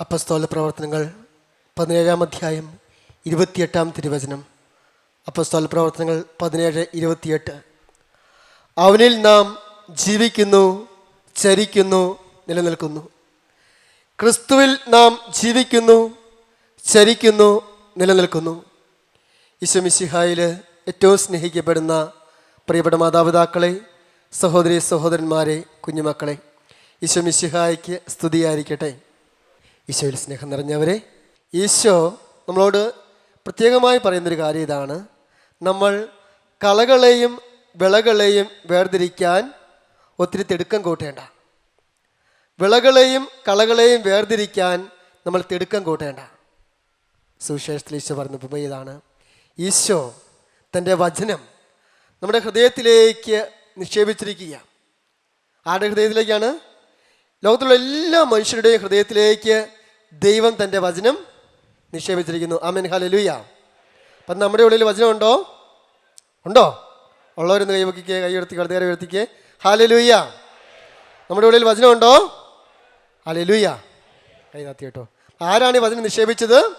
അപ്പസ്തോല പ്രവർത്തനങ്ങൾ പതിനേഴാം അധ്യായം ഇരുപത്തിയെട്ടാം തിരുവചനം. അപ്പസ്തോല പ്രവർത്തനങ്ങൾ പതിനേഴ് ഇരുപത്തിയെട്ട്. അവനിൽ നാം ജീവിക്കുന്നു ചരിക്കുന്നു നിലനിൽക്കുന്നു. ക്രിസ്തുവിൽ നാം ജീവിക്കുന്നു ചരിക്കുന്നു നിലനിൽക്കുന്നു. ഈശ്വമിശിഹായിൽ ഏറ്റവും സ്നേഹിക്കപ്പെടുന്ന പ്രിയപ്പെട്ട മാതാപിതാക്കളെ സഹോദരി സഹോദരന്മാരെ കുഞ്ഞുമക്കളെ ഈശ്വമിശിഹായ്ക്ക് സ്തുതിയായിരിക്കട്ടെ. ഈശോയിൽ സ്നേഹം നിറഞ്ഞവരെ ഈശോ നമ്മളോട് പ്രത്യേകമായി പറയുന്നൊരു കാര്യം ഇതാണ്. നമ്മൾ കളകളെയും വിളകളെയും വേർതിരിക്കാൻ ഒത്തിരി തിടുക്കം കൂട്ടേണ്ട. വിളകളെയും കളകളെയും വേർതിരിക്കാൻ നമ്മൾ തിടുക്കം കൂട്ടേണ്ട. സുവിശേഷത്തിൽ ഈശോ പറഞ്ഞ ഇതാണ്. ഈശോ തന്റെ വചനം നമ്മുടെ ഹൃദയത്തിലേക്ക് നിക്ഷേപിച്ചിരിക്കുക ആരുടെ ഹൃദയത്തിലേക്കാണ്? ലോകത്തിലുള്ള എല്ലാ മനുഷ്യരുടെയും ഹൃദയത്തിലേക്ക് ദൈവം തന്റെ വചനം നിക്ഷേപിച്ചിരിക്കുന്നു. ആമൻ. ഹലലുയ അപ്പം നമ്മുടെ ഉള്ളിൽ വചനം ഉണ്ടോ? ഉണ്ടോ ഉള്ളവരൊന്ന് കൈവക്കിക്കേ കൈ ഉയർത്തി ഉയർത്തിക്ക്. ഹലലുയ നമ്മുടെ ഉള്ളിൽ വചനം ഉണ്ടോ ഹാലലുയ്യ കൈ താത്തി കേട്ടോ. ആരാണ് ഈ വചനം നിക്ഷേപിച്ചത്?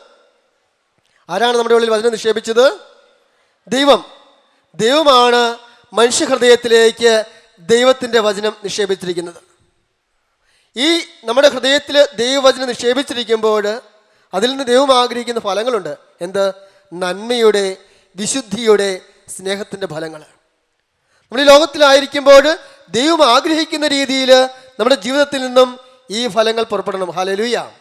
ആരാണ് നമ്മുടെ ഉള്ളിൽ വചനം നിക്ഷേപിച്ചത്? ദൈവം. ദൈവമാണ് മനുഷ്യഹൃദയത്തിലേക്ക് ദൈവത്തിന്റെ വചനം നിക്ഷേപിച്ചിരിക്കുന്നത്. ഈ നമ്മുടെ ഹൃദയത്തിൽ ദൈവവചനം നിക്ഷേപിച്ചിരിക്കുമ്പോൾ അതിൽ നിന്ന് ദൈവം ആഗ്രഹിക്കുന്ന ഫലങ്ങളുണ്ട്. എന്ത്? നന്മയുടെ വിശുദ്ധിയുടെ സ്നേഹത്തിന്റെ ഫലങ്ങൾ. നമ്മൾ ഈ ലോകത്തിലായിരിക്കുമ്പോൾ ദൈവം ആഗ്രഹിക്കുന്ന രീതിയിൽ നമ്മുടെ ജീവിതത്തിൽ നിന്നും ഈ ഫലങ്ങൾ പുറപ്പെടണം. ഹലലൂയ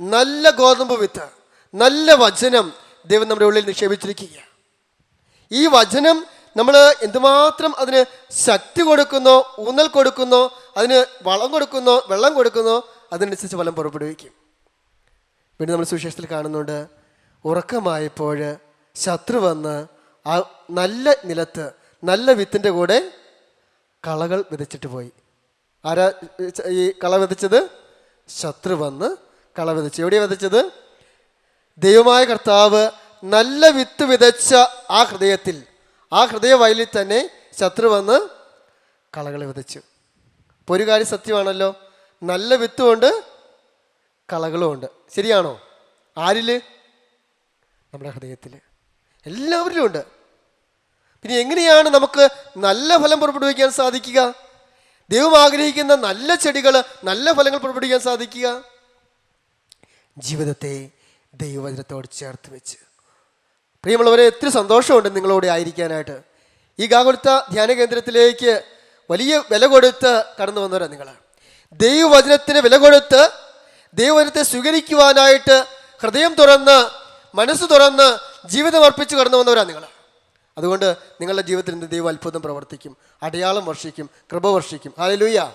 നല്ല ഗോതമ്പ് വിത്ത് നല്ല വചനം ദൈവം നമ്മുടെ ഉള്ളിൽ നിക്ഷേപിച്ചിരിക്കുക ഈ വചനം നമ്മൾ എന്തുമാത്രം അതിന് ശക്തി കൊടുക്കുന്നോ ഊന്നൽ കൊടുക്കുന്നോ അതിന് വളം കൊടുക്കുന്നോ വെള്ളം കൊടുക്കുന്നോ അതിനനുസരിച്ച് ഫലം പുറപ്പെടുവിക്കും. പിന്നെ നമ്മൾ സുവിശേഷത്തിൽ കാണുന്നുണ്ട് ഉറക്കമായപ്പോൾ ശത്രു വന്ന് ആ നല്ല നിലത്ത് നല്ല വിത്തിന്റെ കൂടെ കളകൾ വിതച്ചിട്ട് പോയി. ആരാ ഈ കള വിതച്ചത്? ശത്രു വന്ന് കള വിതച്ചു. എവിടെയാണ് വിതച്ചത്? ദൈവമായ കർത്താവ് നല്ല വിത്ത് വിതച്ച ആ ഹൃദയത്തിൽ ആ ഹൃദയ വയലിൽ തന്നെ ശത്രു വന്ന് കളകൾ വിതച്ചു. അപ്പോൾ ഒരു കാര്യം സത്യമാണല്ലോ. നല്ല വിത്തുമുണ്ട് കളകളും ഉണ്ട് ശരിയാണോ? ആരിൽ നമ്മുടെ ഹൃദയത്തിൽ എല്ലാവരിലും ഉണ്ട്. പിന്നെ എങ്ങനെയാണ് നമുക്ക് നല്ല ഫലം പുറപ്പെടുവിക്കാൻ സാധിക്കുക? ദൈവം ആഗ്രഹിക്കുന്ന നല്ല ചെടികൾ നല്ല ഫലങ്ങൾ പുറപ്പെടുവിക്കാൻ സാധിക്കുക? ജീവിതത്തെ ദൈവവചനത്തോട് ചേർത്ത് വെച്ച്. പ്രിയമുള്ളവരെ എത്ര സന്തോഷമുണ്ട് നിങ്ങളോട് ആയിരിക്കാനായിട്ട്. ഈ ഗാകുലത്ത ധ്യാന കേന്ദ്രത്തിലേക്ക് വലിയ വില കൊടുത്ത് കടന്നു വന്നവരാണ് നിങ്ങൾ ദൈവവചനത്തിന് വില കൊടുത്ത് ദൈവവചനത്തെ സ്വീകരിക്കുവാനായിട്ട് ഹൃദയം തുറന്ന് മനസ്സ് തുറന്ന് ജീവിതം അർപ്പിച്ച് കടന്നു വന്നവരാണ് നിങ്ങൾ അതുകൊണ്ട് നിങ്ങളുടെ ജീവിതത്തിൽ നിന്ന് ദൈവം അത്ഭുതം പ്രവർത്തിക്കും അടയാളം വർഷിക്കും കൃപ വർഷിക്കും. ഹാലേ ലൂയ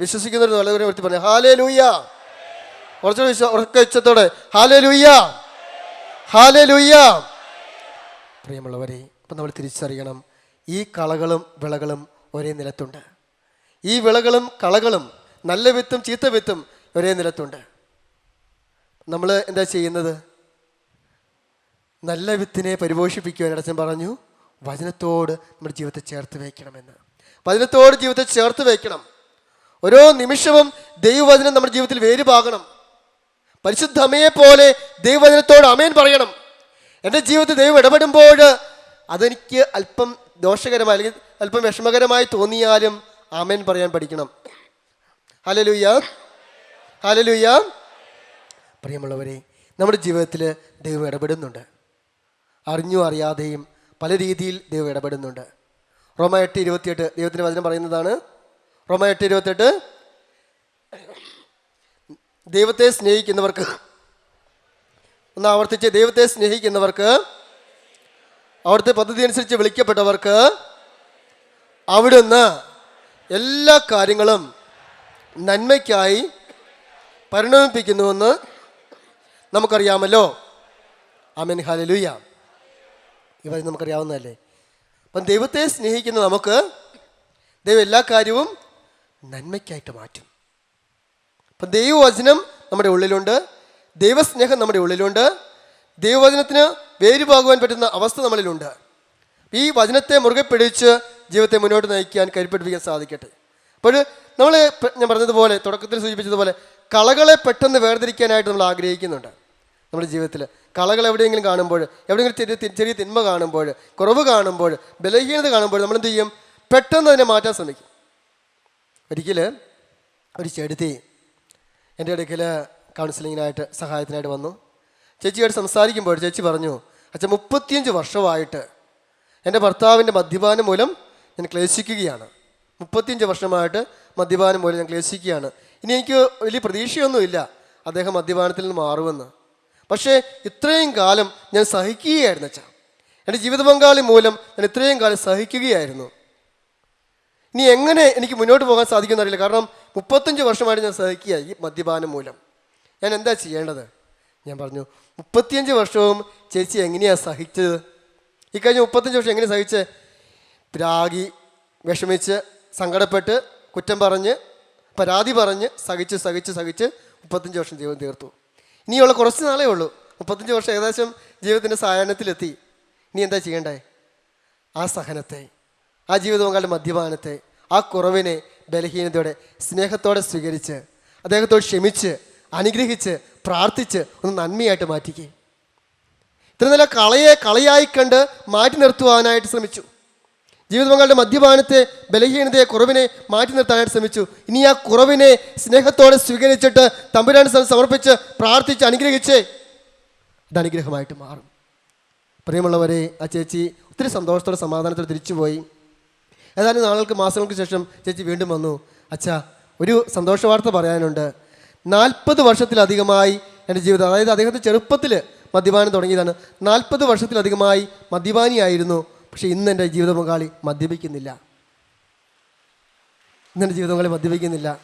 വിശ്വസിക്കുന്നവർ നല്ലവരെ വൃത്തി പറഞ്ഞു ഹാലേ ലൂയ വിശ്വ ഉറക്ക ഉച്ചത്തോടെ ഹാലേ ലൂയ ഹാലേ ലൂയ പ്രിയമുള്ളവരെ ഇപ്പം നമ്മൾ തിരിച്ചറിയണം ഈ കളകളും വിളകളും ഒരേ നിലത്തുണ്ട്. ഈ വിളകളും കളകളും നല്ല വിത്തും ചീത്ത വിത്തും ഒരേ നിലത്തുണ്ട്. നമ്മൾ എന്താ ചെയ്യുന്നത്? നല്ല വിത്തിനെ പരിപോഷിപ്പിക്കുവാൻ അടച്ചൻ പറഞ്ഞു വചനത്തോട് നമ്മുടെ ജീവിതത്തെ ചേർത്ത് വയ്ക്കണമെന്ന്. വചനത്തോട് ജീവിതത്തെ ചേർത്ത് വയ്ക്കണം. ഓരോ നിമിഷവും ദൈവവചനം നമ്മുടെ ജീവിതത്തിൽ വേരുപാകണം. പരിശുദ്ധ അമ്മയെ പോലെ ദൈവവചനത്തോട് അമേൻ പറയണം. എന്റെ ജീവിതത്തിൽ ദൈവം ഇടപെടുമ്പോൾ അതെനിക്ക് അല്പം ദോഷകരമായി അല്ലെങ്കിൽ അല്പം വിഷമകരമായി തോന്നിയാലും ആമേൻ പറയാൻ പഠിക്കണം. ഹലലുയ്യ ഹലലുയ്യ പ്രിയമുള്ളവരെ നമ്മുടെ ജീവിതത്തിൽ ദൈവം ഇടപെടുന്നുണ്ട്. അറിഞ്ഞു അറിയാതെയും പല രീതിയിൽ ദൈവം ഇടപെടുന്നുണ്ട്. റോമ എട്ട് ഇരുപത്തിയെട്ട് ദൈവത്തിന്റെ വചനം പറയുന്നതാണ്. റോമ എട്ട് ഇരുപത്തെട്ട് ദൈവത്തെ സ്നേഹിക്കുന്നവർക്ക് ഒന്ന് ആവർത്തിച്ച് ദൈവത്തെ സ്നേഹിക്കുന്നവർക്ക് അവിടുത്തെ പദ്ധതി അനുസരിച്ച് വിളിക്കപ്പെട്ടവർക്ക് അവിടുന്ന് എല്ലാ കാര്യങ്ങളും നന്മയ്ക്കായി പരിണമിപ്പിക്കുന്നുവെന്ന് നമുക്കറിയാമല്ലോ. ആമേൻ. ഹാലലൂയ ഇവ നമുക്കറിയാവുന്നതല്ലേ? അപ്പം ദൈവത്തെ സ്നേഹിക്കുന്ന നമുക്ക് ദൈവം എല്ലാ കാര്യവും നന്മയ്ക്കായിട്ട് മാറ്റും. അപ്പം ദൈവവചനം നമ്മുടെ ഉള്ളിലുണ്ട്. ദൈവസ്നേഹം നമ്മുടെ ഉള്ളിലുണ്ട്. ദൈവവചനത്തിന് വേരുപാകുവാൻ പറ്റുന്ന അവസ്ഥ നമ്മളിലുണ്ട്. ഈ വചനത്തെ മുറുകെ പിടിച്ച് ജീവിതത്തെ മുന്നോട്ട് നയിക്കാൻ കരുപ്പിടിപ്പിക്കാൻ സാധിക്കട്ടെ. അപ്പോൾ നമ്മൾ ഞാൻ പറഞ്ഞതുപോലെ തുടക്കത്തിൽ സൂചിപ്പിച്ചതുപോലെ കളകളെ പെട്ടെന്ന് വേർതിരിക്കാനായിട്ട് നമ്മൾ ആഗ്രഹിക്കുന്നുണ്ട് നമ്മുടെ ജീവിതത്തിൽ. കളകൾ എവിടെയെങ്കിലും കാണുമ്പോൾ എവിടെയെങ്കിലും ചെറിയ ചെറിയ തിന്മ കാണുമ്പോൾ കുറവ് കാണുമ്പോൾ ബലഹീനത കാണുമ്പോൾ നമ്മൾ എന്ത് ചെയ്യും? പെട്ടെന്ന് അതിനെ മാറ്റാൻ ശ്രമിക്കും. ഒരിക്കൽ ഒരു ചെടുത്തി എന്റെ അടുക്കൽ കൗൺസിലിങ്ങിനായിട്ട് സഹായത്തിനായിട്ട് വന്നു. ചേച്ചിയായിട്ട് സംസാരിക്കുമ്പോൾ ചേച്ചി പറഞ്ഞു അച്ഛൻ മുപ്പത്തിയഞ്ച് വർഷമായിട്ട് എന്റെ ഭർത്താവിന്റെ മദ്യപാനം മൂലം ഞാൻ ക്ലേശിക്കുകയാണ്. മുപ്പത്തിയഞ്ച് വർഷമായിട്ട് മദ്യപാനം മൂലം ഞാൻ ക്ലേശിക്കുകയാണ്. ഇനി എനിക്ക് വലിയ പ്രതീക്ഷയൊന്നുമില്ല അദ്ദേഹം മദ്യപാനത്തിൽ നിന്ന് മാറുമെന്ന്. പക്ഷേ ഇത്രയും കാലം ഞാൻ സഹിക്കുകയായിരുന്നു അച്ഛാ. എന്റെ ജീവിത പങ്കാളി മൂലം ഞാൻ ഇത്രയും കാലം സഹിക്കുകയായിരുന്നു. ഇനി എങ്ങനെ എനിക്ക് മുന്നോട്ട് പോകാൻ സാധിക്കുമെന്നറിയില്ല കാരണം മുപ്പത്തഞ്ച് വർഷമായിട്ട് ഞാൻ സഹിക്കുക ഈ മദ്യപാനം മൂലം. ഞാൻ എന്താ ചെയ്യേണ്ടത്? ഞാൻ പറഞ്ഞു മുപ്പത്തിയഞ്ച് വർഷവും ചേച്ചി എങ്ങനെയാണ് സഹിച്ചത്? ഈ കഴിഞ്ഞ മുപ്പത്തഞ്ച് വർഷം എങ്ങനെ സഹിച്ച്? രാഗി വിഷമിച്ച് സങ്കടപ്പെട്ട് കുറ്റം പറഞ്ഞ് പരാതി പറഞ്ഞ് സഹിച്ച് സഹിച്ച് സഹിച്ച് മുപ്പത്തഞ്ച് വർഷം ജീവിതം തീർത്തു. ഇനിയുള്ള കുറച്ച് നാളേ ഉള്ളൂ. മുപ്പത്തഞ്ച് വർഷം ഏകദേശം ജീവിതത്തിന്റെ സായാഹ്നത്തിലെത്തി. ഇനി എന്താ ചെയ്യേണ്ടേ? ആ സഹനത്തെ ആ ജീവിത പങ്കാളി മദ്യപാനത്തെ ആ കുറവിനെ ബലഹീനതയോടെ സ്നേഹത്തോടെ സ്വീകരിച്ച് അദ്ദേഹത്തോട് ക്ഷമിച്ച് അനുഗ്രഹിച്ച് പ്രാർത്ഥിച്ച് ഒന്ന് നന്മയായിട്ട് മാറ്റിക്കേ. ഇത്ര നല്ല കളയെ കളയായി കണ്ട് മാറ്റി നിർത്തുവാനായിട്ട് ശ്രമിച്ചു. ജീവിത പങ്കാളിയുടെ മദ്യപാനത്തെ ബലഹീനതയെ കുറവിനെ മാറ്റി നിർത്താനായിട്ട് ശ്രമിച്ചു. ഇനി ആ കുറവിനെ സ്നേഹത്തോടെ സ്വീകരിച്ചിട്ട് തമ്പുരാൻ സമർപ്പിച്ച് പ്രാർത്ഥിച്ച് അനുഗ്രഹിച്ച്. അത് അനുഗ്രഹമായിട്ട് മാറും. പ്രിയമുള്ളവരെ ആ ചേച്ചി ഒത്തിരി സന്തോഷത്തോടെ സമാധാനത്തോടെ തിരിച്ചുപോയി. ഏതാനും നാളുകൾക്ക് മാസങ്ങൾക്ക് ശേഷം ചേച്ചി വീണ്ടും വന്നു. അച്ഛാ ഒരു സന്തോഷ വാർത്ത പറയാനുണ്ട്. നാൽപ്പത് വർഷത്തിലധികമായി എന്റെ ജീവിതം അതായത് അദ്ദേഹത്തെ ചെറുപ്പത്തിൽ മദ്യപാനം തുടങ്ങിയതാണ്. നാൽപ്പത് വർഷത്തിലധികമായി മദ്യപാനിയായിരുന്നു. പക്ഷേ ഇന്ന് എന്റെ ജീവിത പങ്കാളി മദ്യപിക്കുന്നില്ല. ഇന്ന് എന്റെ ജീവിത പങ്കാളി മദ്യപിക്കുന്നില്ല.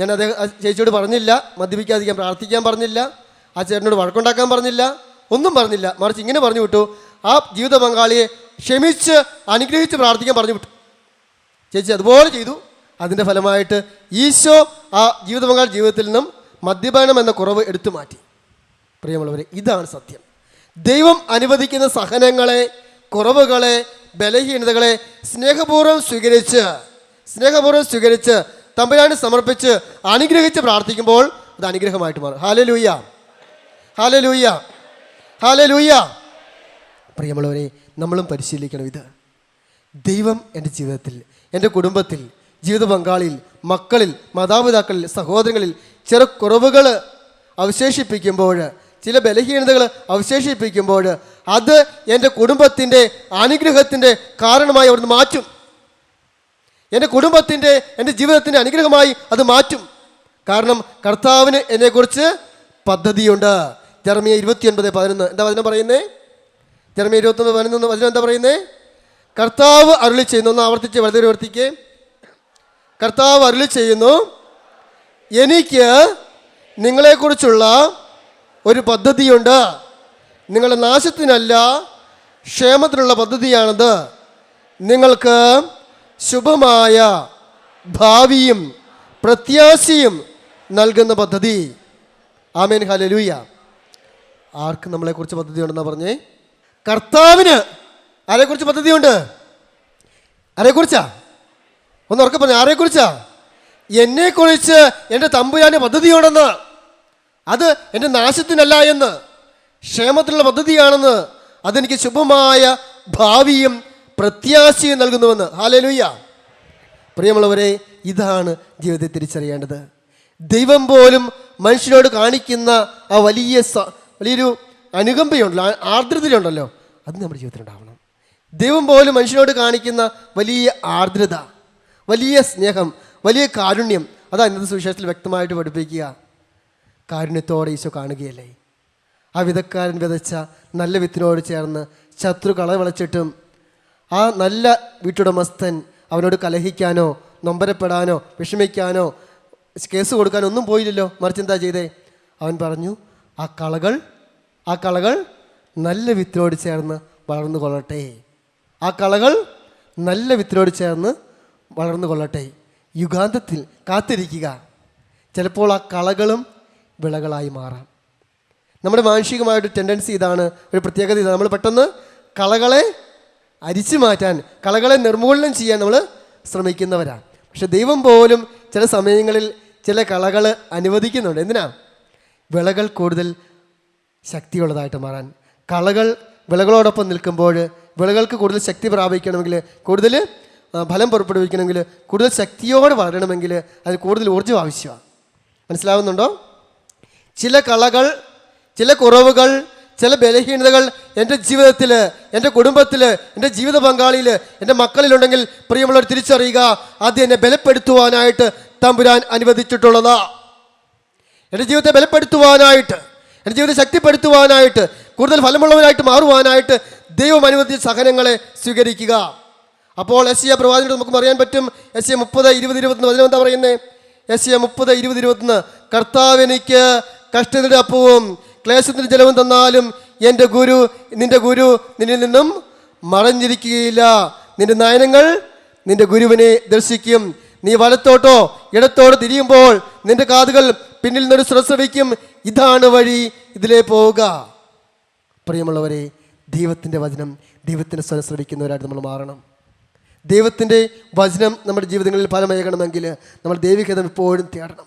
ഞാൻ അദ്ദേഹം ചേച്ചിയോട് പറഞ്ഞില്ല മദ്യപിക്കാതിരിക്കാൻ പ്രാർത്ഥിക്കാൻ പറഞ്ഞില്ല ആ ചേട്ടനോട് വഴക്കുണ്ടാക്കാൻ പറഞ്ഞില്ല ഒന്നും പറഞ്ഞില്ല. മറിച്ച് ഇങ്ങനെ പറഞ്ഞു വിട്ടു ആ ജീവിത പങ്കാളിയെ ക്ഷമിച്ച് അനുഗ്രഹിച്ച് പ്രാർത്ഥിക്കാൻ പറഞ്ഞു വിട്ടു. ചേച്ചി അതുപോലെ ചെയ്തു. അതിന്റെ ഫലമായിട്ട് ഈശോ ആ ജീവിത പങ്കാളി ജീവിതത്തിൽ നിന്നും മദ്യപാനം എന്ന കുറവ് എടുത്തു മാറ്റി. പ്രിയമുള്ളവരെ ഇതാണ് സത്യം. ദൈവം അനുവദിക്കുന്ന സഹനങ്ങളെ കുറവുകളെ ബലഹീനതകളെ സ്നേഹപൂർവം സ്വീകരിച്ച് സ്നേഹപൂർവം സ്വീകരിച്ച് തമ്പുരാന് സമർപ്പിച്ച് അനുഗ്രഹിച്ച് പ്രാർത്ഥിക്കുമ്പോൾ അത് അനുഗ്രഹമായിട്ട് മാറും. ഹാലെ ലൂയ്യ ഹാലെ ലൂയ്യ ഹാലെ ലൂയ്യ പ്രിയമുള്ളവരെ നമ്മളും പരിശീലിക്കണം ഇത്. ദൈവം എന്റെ ജീവിതത്തിൽ എന്റെ കുടുംബത്തിൽ ജീവിത പങ്കാളിയിൽ മക്കളിൽ മാതാപിതാക്കളിൽ സഹോദരങ്ങളിൽ ചെറു കുറവുകൾ അവശേഷിപ്പിക്കുമ്പോൾ ചില ബലഹീനതകൾ അവശേഷിപ്പിക്കുമ്പോൾ അത് എന്റെ കുടുംബത്തിന്റെ അനുഗ്രഹത്തിന്റെ കാരണമായി അവിടുന്ന് മാറ്റും. എന്റെ കുടുംബത്തിന്റെ എന്റെ ജീവിതത്തിന്റെ അനുഗ്രഹമായി അത് മാറ്റും. കാരണം കർത്താവിന് എന്നെക്കുറിച്ച് പദ്ധതിയുണ്ട്. ജർമിയ ഇരുപത്തിയൊൻപത് പതിനൊന്ന്. എന്താ വചനം പറയുന്നേ? ജർമിയ ഇരുപത്തൊന്ന് പതിനൊന്ന് വചനം എന്താ പറയുന്നേ? കർത്താവ് അരുളി ചെയ്യുന്നു ഒന്ന് ആവർത്തിച്ച് വളരെ പ്രവർത്തിക്കേ കർത്താവ് അരുളി ചെയ്യുന്നു എനിക്ക് നിങ്ങളെക്കുറിച്ചുള്ള ഒരു പദ്ധതിയുണ്ട്. നിങ്ങളുടെ നാശത്തിനല്ല ക്ഷേമത്തിനുള്ള പദ്ധതിയാണത്. നിങ്ങൾക്ക് ശുഭമായ ഭാവിയും പ്രത്യാശയും നൽകുന്ന പദ്ധതി. ആമേൻ ഹലലൂയ ആർക്ക് നമ്മളെക്കുറിച്ച് പദ്ധതിയുണ്ടെന്നാണ് പറഞ്ഞേ? കർത്താവിന് ആരെക്കുറിച്ച് പദ്ധതിയുണ്ട്? ആരെക്കുറിച്ചാ? ഒന്ന് ഉറക്കെ പറഞ്ഞു ആരെക്കുറിച്ചാ എന്നെക്കുറിച്ച് എന്റെ തമ്പുരാന് പദ്ധതിയുണ്ടെന്ന് അത് എന്റെ നാശത്തിനല്ല എന്ന്. ക്ഷേമത്തിനുള്ള പദ്ധതിയാണെന്ന്. അതെനിക്ക് ശുഭമായ ഭാവിയും പ്രത്യാശയും നൽകുന്നുവെന്ന്. ഹാലലുയ്യ പ്രിയമുള്ളവരെ ഇതാണ് ജീവിതത്തെ തിരിച്ചറിയേണ്ടത്. ദൈവം പോലും മനുഷ്യനോട് കാണിക്കുന്ന ആ വലിയ വലിയൊരു അനുകമ്പയുണ്ടല്ലോ ആർദ്രതയുണ്ടല്ലോ അത് നമ്മുടെ ജീവിതത്തിൽ ഉണ്ടാവണം. ദൈവം പോലും മനുഷ്യനോട് കാണിക്കുന്ന വലിയ ആർദ്രത. വലിയ സ്നേഹം വലിയ കാരുണ്യം. അതാ ഇന്നത്തെ സുവിശേഷത്തിൽ വ്യക്തമായിട്ട് പഠിപ്പിക്കുക. കാരുണ്യത്തോടെ ഈശോ കാണുകയല്ലേ? ആ വിധക്കാരൻ വിതച്ച നല്ല വിത്തിനോട് ചേർന്ന് ശത്രു കളവിളച്ചിട്ടും ആ നല്ല വീട്ടുടമസ്ഥൻ അവനോട് കലഹിക്കാനോ നൊമ്പരപ്പെടാനോ വിഷമിക്കാനോ കേസ് കൊടുക്കാനോ ഒന്നും പോയില്ലല്ലോ. മറിച്ച് എന്താ ചെയ്തേ? അവൻ പറഞ്ഞു ആ കളകൾ ആ കളകൾ നല്ല വിത്തിനോട് ചേർന്ന് വളർന്നു കൊള്ളട്ടെ ആ കളകൾ നല്ല വിത്തിനോട് ചേർന്ന് വളർന്നു കൊള്ളട്ടെ. യുഗാന്തത്തിൽ കാത്തിരിക്കുക. ചിലപ്പോൾ ആ കളകളും വിളകളായി മാറാം. നമ്മുടെ മാനുഷികമായൊരു ടെൻഡൻസി ഇതാണ് ഒരു പ്രത്യേകത ഇതാണ്. നമ്മൾ പെട്ടെന്ന് കളകളെ അരിച്ചു മാറ്റാൻ കളകളെ നിർമൂലനം ചെയ്യാൻ നമ്മൾ ശ്രമിക്കുന്നവരാണ് പക്ഷെ ദൈവം പോലും ചില സമയങ്ങളിൽ ചില കളകൾ അനുവദിക്കുന്നുണ്ട്. എന്തിനാ? വിളകൾ കൂടുതൽ ശക്തിയുള്ളതായിട്ട് മാറാൻ. കളകൾ വിളകളോടൊപ്പം നിൽക്കുമ്പോൾ വിളകൾക്ക് കൂടുതൽ ശക്തി പ്രാപിക്കണമെങ്കിൽ കൂടുതൽ ഫലം പുറപ്പെടുവിക്കണമെങ്കിൽ കൂടുതൽ ശക്തിയോടെ വളരണമെങ്കിൽ അതിന് കൂടുതൽ ഊർജം ആവശ്യമാണ്. മനസ്സിലാവുന്നുണ്ടോ? ചില കളകൾ ചില കുറവുകൾ ചില ബലഹീനതകൾ എന്റെ ജീവിതത്തിൽ എന്റെ കുടുംബത്തിൽ എന്റെ ജീവിത പങ്കാളിയിൽ എന്റെ മക്കളിലുണ്ടെങ്കിൽ പ്രിയമുള്ളവർ തിരിച്ചറിയുക അത് എന്നെ ബലപ്പെടുത്തുവാനായിട്ട് തമ്പുരാൻ അനുവദിച്ചിട്ടുള്ളതാ. എന്റെ ജീവിതത്തെ ബലപ്പെടുത്തുവാനായിട്ട് എന്റെ ജീവിതത്തെ ശക്തിപ്പെടുത്തുവാനായിട്ട് കൂടുതൽ ഫലമുള്ളവനായിട്ട് മാറുവാനായിട്ട് ദൈവം അനുവദിച്ച സഹനങ്ങളെ സ്വീകരിക്കുക. അപ്പോൾ എസ് എ പ്രവാചകനോട് നമുക്ക് അറിയാൻ പറ്റും. എസ് എ മുപ്പത് ഇരുപത് ഇരുപത്തൊന്ന് അതിന് എന്താ പറയുന്നത് എസ് എ മുപ്പത് ഇരുപത് ഇരുപത്തൊന്ന്. കർത്താവ് എനിക്ക് കഷ്ടതയുടെ അപ്പവും ക്ലേശത്തിന് ജലവും തന്നാലും എന്റെ ഗുരു നിന്റെ ഗുരു നിന്നിൽ നിന്നും മറഞ്ഞിരിക്കുകയില്ല. നിന്റെ നയനങ്ങൾ നിന്റെ ഗുരുവിനെ ദർശിക്കും. നീ വലത്തോട്ടോ ഇടത്തോട് തിരിയുമ്പോൾ നിന്റെ കാതുകൾ പിന്നിൽ നിന്നൊരു ശ്രദ്ധവിക്കും ഇതാണ് വഴി ഇതിലേ പോവുക. പ്രിയമുള്ളവരെ ദൈവത്തിന്റെ വചനം ദൈവത്തിന്റെ സ്വരം ശ്രവിക്കുന്നവരായിട്ട് നമ്മൾ മാറണം. ദൈവത്തിന്റെ വചനം നമ്മുടെ ജീവിതങ്ങളിൽ ഫലമേകണമെങ്കിൽ നമ്മൾ ദൈവികതം എപ്പോഴും തേടണം.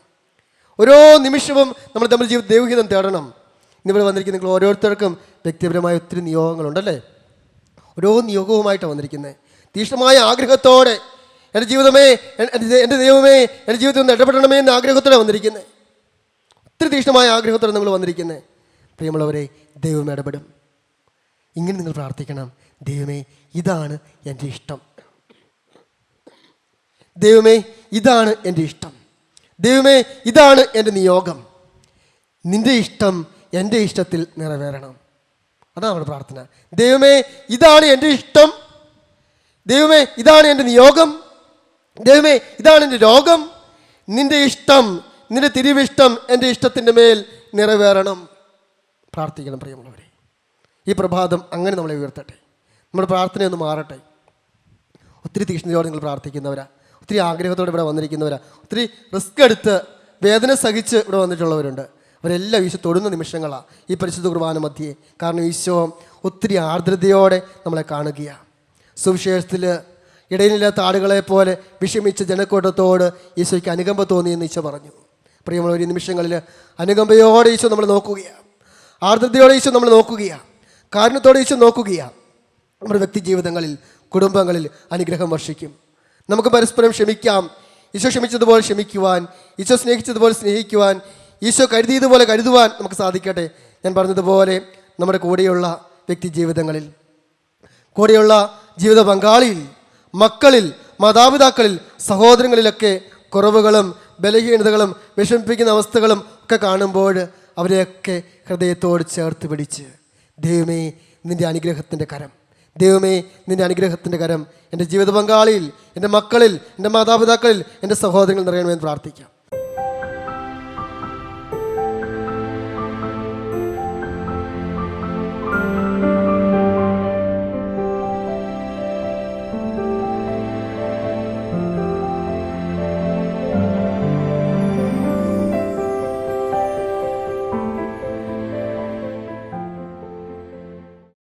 ഓരോ നിമിഷവും നമ്മൾ നമ്മുടെ ജീവിത ദൈവഹിതം തേടണം. ഇന്നിവിടെ വന്നിരിക്കുന്ന നിങ്ങൾ ഓരോരുത്തർക്കും വ്യക്തിപരമായ ഒത്തിരി നിയോഗങ്ങളുണ്ടല്ലേ? ഓരോ നിയോഗവുമായിട്ടാണ് വന്നിരിക്കുന്നത്. തീഷ്ണമായ ആഗ്രഹത്തോടെ എന്റെ ജീവിതമേ എൻ- എന്റെ ദൈവമേ എന്റെ ജീവിതത്തിൽ ഒന്ന് ഇടപെടണമേ എന്ന ആഗ്രഹത്തോടെ വന്നിരിക്കുന്നത്. ഒത്തിരി തീഷ്ണമായ ആഗ്രഹത്തോടെ നിങ്ങൾ വന്നിരിക്കുന്നത്. പ്രിയമുള്ളവരെ ദൈവം ഇടപെടും. ഇങ്ങനെ നിങ്ങൾ പ്രാർത്ഥിക്കണം. ദൈവമേ ഇതാണ് എന്റെ ഇഷ്ടം. ദൈവമേ ഇതാണ് എന്റെ ഇഷ്ടം. ദൈവമേ ഇതാണ് എന്റെ നിയോഗം. നിന്റെ ഇഷ്ടം എന്റെ ഇഷ്ടത്തിൽ നിറവേറണം. അതാണ് നമ്മുടെ പ്രാർത്ഥന. ദൈവമേ ഇതാണ് എന്റെ ഇഷ്ടം. ദൈവമേ ഇതാണ് എന്റെ നിയോഗം. ദൈവമേ ഇതാണ് എന്റെ രോഗം. നിന്റെ ഇഷ്ടം നിന്റെ തിരിവിഷ്ടം എന്റെ ഇഷ്ടത്തിന്റെ മേൽ നിറവേറണം. പ്രാർത്ഥിക്കണം പ്രിയമുള്ളവരെ. ഈ പ്രഭാതം അങ്ങനെ നമ്മളെ ഉയർത്തട്ടെ. നമ്മുടെ പ്രാർത്ഥനയൊന്ന് മാറട്ടെ. ഒത്തിരി തീക്ഷ്ണതയോടെ നിങ്ങൾ പ്രാർത്ഥിക്കുന്നവരാ. ഒത്തിരി ആഗ്രഹത്തോടെ ഇവിടെ വന്നിരിക്കുന്നവരാണ് ഒത്തിരി റിസ്ക് എടുത്ത് വേദന സഹിച്ച് ഇവിടെ വന്നിട്ടുള്ളവരുണ്ട്. അവരെല്ലാം ഈശോ തൊടുന്ന നിമിഷങ്ങളാണ് ഈ പരിശുദ്ധ കുർബാന മധ്യേ. കാരണം ഈശോ ഒത്തിരി ആർദ്രതയോടെ നമ്മളെ കാണുകയാണ് സുവിശേഷത്തിൽ ഇടയിലില്ലാത്ത ആടുകളെ പോലെ വിഷമിച്ച ജനക്കൂട്ടത്തോട് ഈശോയ്ക്ക് അനുകമ്പ തോന്നിയെന്ന് ഈശോ പറഞ്ഞു. പ്രിയമുള്ള ഒരു നിമിഷങ്ങളിൽ അനുകമ്പയോടെ ഈശോ നമ്മൾ നോക്കുകയാണ് ആർദ്രതയോടെ ഈശോ നമ്മൾ നോക്കുകയാണ് കാരണത്തോടെ ഈശോ നോക്കുകയാണ് നമ്മുടെ വ്യക്തി ജീവിതങ്ങളിൽ കുടുംബങ്ങളിൽ അനുഗ്രഹം വർഷിക്കും. നമുക്ക് പരസ്പരം ക്ഷമിക്കാം. ഈശോ ക്ഷമിച്ചതുപോലെ ക്ഷമിക്കുവാൻ ഈശോ സ്നേഹിച്ചതുപോലെ സ്നേഹിക്കുവാൻ ഈശോ കരുതിയതുപോലെ കരുതുവാൻ നമുക്ക് സാധിക്കട്ടെ. ഞാൻ പറഞ്ഞതുപോലെ നമ്മുടെ കൂടെയുള്ള വ്യക്തി ജീവിതങ്ങളിൽ കൂടെയുള്ള ജീവിത പങ്കാളിയിൽ മക്കളിൽ മാതാപിതാക്കളിൽ സഹോദരങ്ങളിലൊക്കെ കുറവുകളും ബലഹീനതകളും വിഷമിപ്പിക്കുന്ന അവസ്ഥകളും ഒക്കെ കാണുമ്പോൾ അവരെയൊക്കെ ഹൃദയത്തോട് ചേർത്ത് പിടിച്ച് ദൈവമേ നിന്റെ അനുഗ്രഹത്തിന്റെ കരം. ദൈവമേ നിന്റെ അനുഗ്രഹത്തിന്റെ കരം എന്റെ ജീവിത പങ്കാളിയിൽ എന്റെ മക്കളിൽ എന്റെ മാതാപിതാക്കളിൽ എന്റെ സഹോദരങ്ങൾ നിറയണമെന്ന് പ്രാർത്ഥിക്കാം.